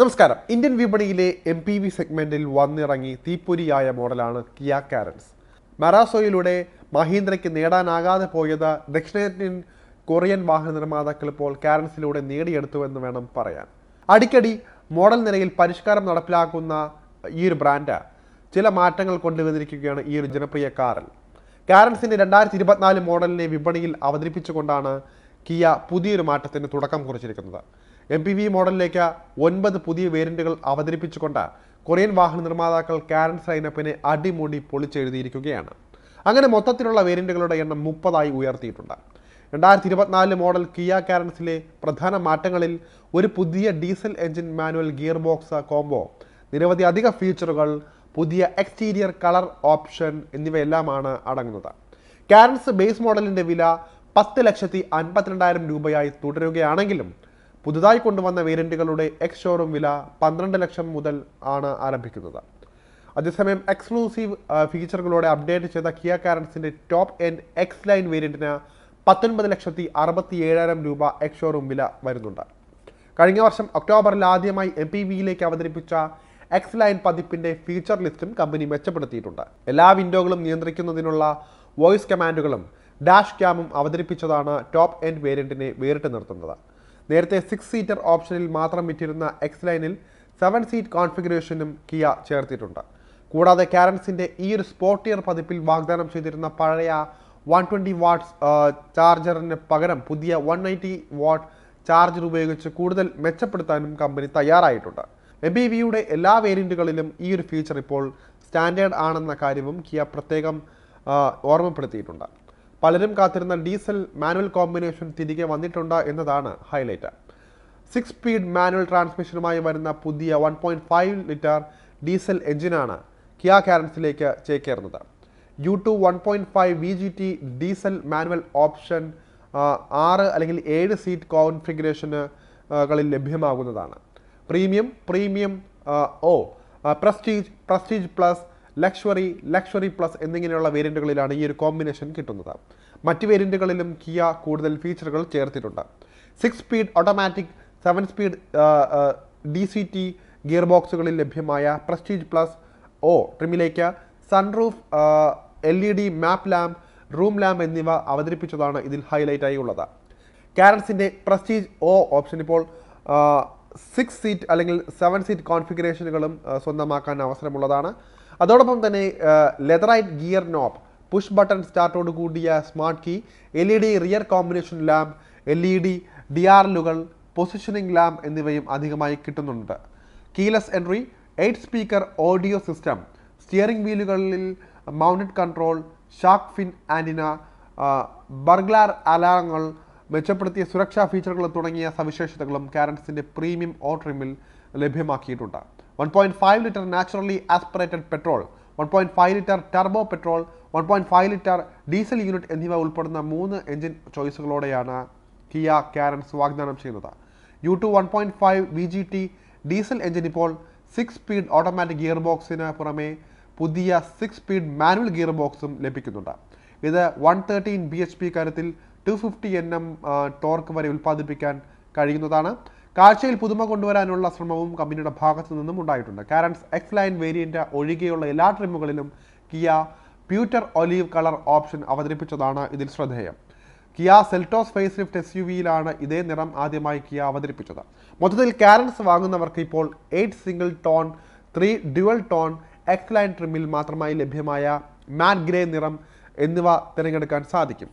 നമസ്കാരം. ഇന്ത്യൻ വിപണിയിലെ M P V സെഗ്മെന്റിൽ വന്നിറങ്ങി തീപ്പൊരിയായ മോഡലാണ് കിയ കാരൻസ്. മറാസോയിലൂടെ മഹീന്ദ്രയ്ക്ക് നേടാനാകാതെ പോയത് ദക്ഷിണേന്ത്യൻ കൊറിയൻ വാഹന നിർമ്മാതാക്കൾ ഇപ്പോൾ കാരൻസിലൂടെ നേടിയെടുത്തുവെന്ന് വേണം പറയാൻ. അടിക്കടി മോഡൽ നിരയിൽ പരിഷ്കാരം നടപ്പിലാക്കുന്ന ഈ ഒരു ബ്രാൻഡ് ചില മാറ്റങ്ങൾ കൊണ്ടുവന്നിരിക്കുകയാണ് ഈ ഒരു ജനപ്രിയ കാറിൽ കാരൻസിന്റെ രണ്ടായിരത്തി ഇരുപത്തിനാല് മോഡലിനെ വിപണിയിൽ അവതരിപ്പിച്ചുകൊണ്ടാണ് കിയ പുതിയൊരു മാറ്റത്തിന് തുടക്കം കുറിച്ചിരിക്കുന്നത്. എം പി വി മോഡലിലേക്ക് ഒൻപത് പുതിയ വേരിയന്റുകൾ അവതരിപ്പിച്ചുകൊണ്ട് കൊറിയൻ വാഹന നിർമ്മാതാക്കൾ കാരൻസ് ലൈനപ്പിനെ അടിമുടി പൊളിച്ചെഴുതിയിരിക്കുകയാണ്. അങ്ങനെ മൊത്തത്തിലുള്ള വേരിയന്റുകളുടെ എണ്ണം മുപ്പതായി ഉയർത്തിയിട്ടുണ്ട്. രണ്ടായിരത്തി ഇരുപത്തിനാല് മോഡൽ കിയ കാരൻസിലെ പ്രധാന മാറ്റങ്ങളിൽ ഒരു പുതിയ diesel engine manual gear box combo നിരവധി അധിക ഫീച്ചറുകൾ പുതിയ എക്സ്റ്റീരിയർ കളർ ഓപ്ഷൻ എന്നിവയെല്ലാമാണ് അടങ്ങുന്നത്. കാരൻസ് ബേസ് മോഡലിന്റെ വില പത്ത് ലക്ഷത്തി അൻപത്തിരണ്ടായിരം രൂപയായി തുടരുകയാണെങ്കിലും പുതുതായി കൊണ്ടുവന്ന വേരിയന്റുകളുടെ എക്സ് ഷോറൂം വില പന്ത്രണ്ട് ലക്ഷം മുതൽ ആണ് ആരംഭിക്കുന്നത്. അതേസമയം എക്സ്ക്ലൂസീവ് ഫീച്ചറുകളോടെ അപ്ഡേറ്റ് ചെയ്ത കിയ കാരൻസിന്റെ ടോപ്പ് എൻഡ് എക്സ് ലൈൻ വേരിയന്റിന് പത്തൊൻപത് ലക്ഷത്തി അറുപത്തി ഏഴായിരം രൂപ എക്സ് ഷോറൂം വില വരുന്നുണ്ട്. കഴിഞ്ഞ വർഷം ഒക്ടോബറിൽ ആദ്യമായി എം പി വിയിലേക്ക് അവതരിപ്പിച്ച എക്സ് ലൈൻ പതിപ്പിന്റെ ഫീച്ചർ ലിസ്റ്റും കമ്പനി മെച്ചപ്പെടുത്തിയിട്ടുണ്ട്. എല്ലാ വിൻഡോകളും നിയന്ത്രിക്കുന്നതിനുള്ള വോയിസ് കമാൻഡുകളും ഡാഷ് ക്യാമും അവതരിപ്പിച്ചതാണ് ടോപ്പ് എൻഡ് വേരിയന്റിനെ വേറിട്ട് നിർത്തുന്നത്. നേരത്തെ സിക്സ് സീറ്റർ ഓപ്ഷനിൽ മാത്രം വിറ്റിരുന്ന എക്സ് ലൈനിൽ സെവൻ സീറ്റ് കോൺഫിഗറേഷനും കിയ ചേർത്തിട്ടുണ്ട്. കൂടാതെ കാരൻസിന്റെ ഈ ഒരു സ്പോർട്ടിയർ പതിപ്പിൽ വാഗ്ദാനം ചെയ്തിരുന്ന പഴയ വൺ ട്വന്റി വാട്ട്സ് ചാർജറിന് പകരം പുതിയ വൺ നയന്റി വാട്ട് ചാർജർ ഉപയോഗിച്ച് കൂടുതൽ മെച്ചപ്പെടുത്താനും കമ്പനി തയ്യാറായിട്ടുണ്ട്. എം ബി വിയുടെ എല്ലാ വേരിയന്റുകളിലും ഈ ഒരു ഫീച്ചർ ഇപ്പോൾ സ്റ്റാൻഡേർഡ് ആണെന്ന കാര്യവും കിയ പ്രത്യേകം ഓർമ്മപ്പെടുത്തിയിട്ടുണ്ട്. പലരും കാത്തിരുന്ന ഡീസൽ മാനുവൽ കോമ്പിനേഷൻ തിരികെ വന്നിട്ടുണ്ട് എന്നതാണ് ഹൈലൈറ്റ്. സിക്സ് സ്പീഡ് മാനുവൽ ട്രാൻസ്മിഷനുമായി വരുന്ന പുതിയ one point five litre diesel എഞ്ചിനാണ് കിയ കാരൻസിലേക്ക് ചേക്കേറുന്നത്. U two one point five V G T diesel manual option ആറ് അല്ലെങ്കിൽ ഏഴ് സീറ്റ് കോൺഫിഗറേഷന് കളിൽ ലഭ്യമാകുന്നതാണ്. Premium premium O prestige prestige plus luxury luxury plus എന്നിങ്ങനെയുള്ള വേരിയന്റുകളിലാണ് ഈ ഒരു കോമ്പിനേഷൻ കിട്ടുന്നത്. മറ്റ് വേരിയന്റുകളിലും കിയ കൂടുതൽ ഫീച്ചറുകൾ ചേർത്തിട്ടുണ്ട്. Six speed automatic seven speed D C T gear ബോക്സുകളിൽ ലഭ്യമായ prestige plus O ട്രിമിലേക്ക് sunroof L E D map lamp room lamp എന്നിവ അവതരിപ്പിച്ചതാണ് ഇതിൽ ഹൈലൈറ്റായി ഉള്ളത്. കാരൻസിന്റെ പ്രസ്റ്റീജ് ഓ ഓപ്ഷൻ ഇപ്പോൾ സിക്സ് സീറ്റ് അല്ലെങ്കിൽ സെവൻ സീറ്റ് കോൺഫിഗറേഷനുകളും സ്വന്തമാക്കാൻ അവസരമുള്ളതാണ്. അതോടൊപ്പം തന്നെ leatherette gear knob push button സ്റ്റാർട്ടോട് കൂടിയ smart key L E D rear combination lamp L E D D ആർലുകൾ positioning lamp എന്നിവയും അധികമായി കിട്ടുന്നുണ്ട്. Keyless entry eight speaker audio system steering വീലുകളിൽ mounted control shark fin antenna burglar അലാറങ്ങൾ മെച്ചപ്പെടുത്തിയ സുരക്ഷാ ഫീച്ചറുകൾ തുടങ്ങിയ സവിശേഷതകളും കാരൻസിന്റെ premium O ലഭ്യമാക്കിയിട്ടുണ്ട്. One point five litre naturally aspirated petrol one point five litre turbo petrol one point five litre diesel unit എന്നിവ ഉൾപ്പെടുന്ന മൂന്ന് എഞ്ചിൻ ചോയ്സുകളോടെയാണ് കിയ കാരൻസ് വാഗ്ദാനം ചെയ്യുന്നത്. U two one point five V G T diesel engine ഇപ്പോൾ six speed automatic gear ബോക്സിന് പുറമെ പുതിയ സിക്സ് സ്പീഡ് മാനുവൽ ഗിയർ ബോക്സും ലഭിക്കുന്നുണ്ട്. ഇത് one thirteen B H P കരുത്തിൽ two fifty N M torque വരെ ഉൽപ്പാദിപ്പിക്കാൻ കഴിയുന്നതാണ്. കാഴ്ചയിൽ പുതുമ കൊണ്ടുവരാനുള്ള ശ്രമവും കമ്പനിയുടെ ഭാഗത്തു നിന്നും ഉണ്ടായിട്ടുണ്ട്. കാരൻസ് എക്സ് ലൈൻ വേരിയന്റ് ഒഴികെയുള്ള എല്ലാ ട്രിമുകളിലും Kia pewter olive colour option അവതരിപ്പിച്ചതാണ് ഇതിൽ ശ്രദ്ധേയം. Kia Seltos facelift S U വിയിലാണ് ഇതേ നിറം ആദ്യമായി കിയ അവതരിപ്പിച്ചത്. മൊത്തത്തിൽ കാരൻസ് വാങ്ങുന്നവർക്ക് ഇപ്പോൾ eight single tone three dual tone X line ട്രിമ്മിൽ മാത്രമായി ലഭ്യമായ മാറ്റ് ഗ്രേ നിറം എന്നിവ തിരഞ്ഞെടുക്കാൻ സാധിക്കും.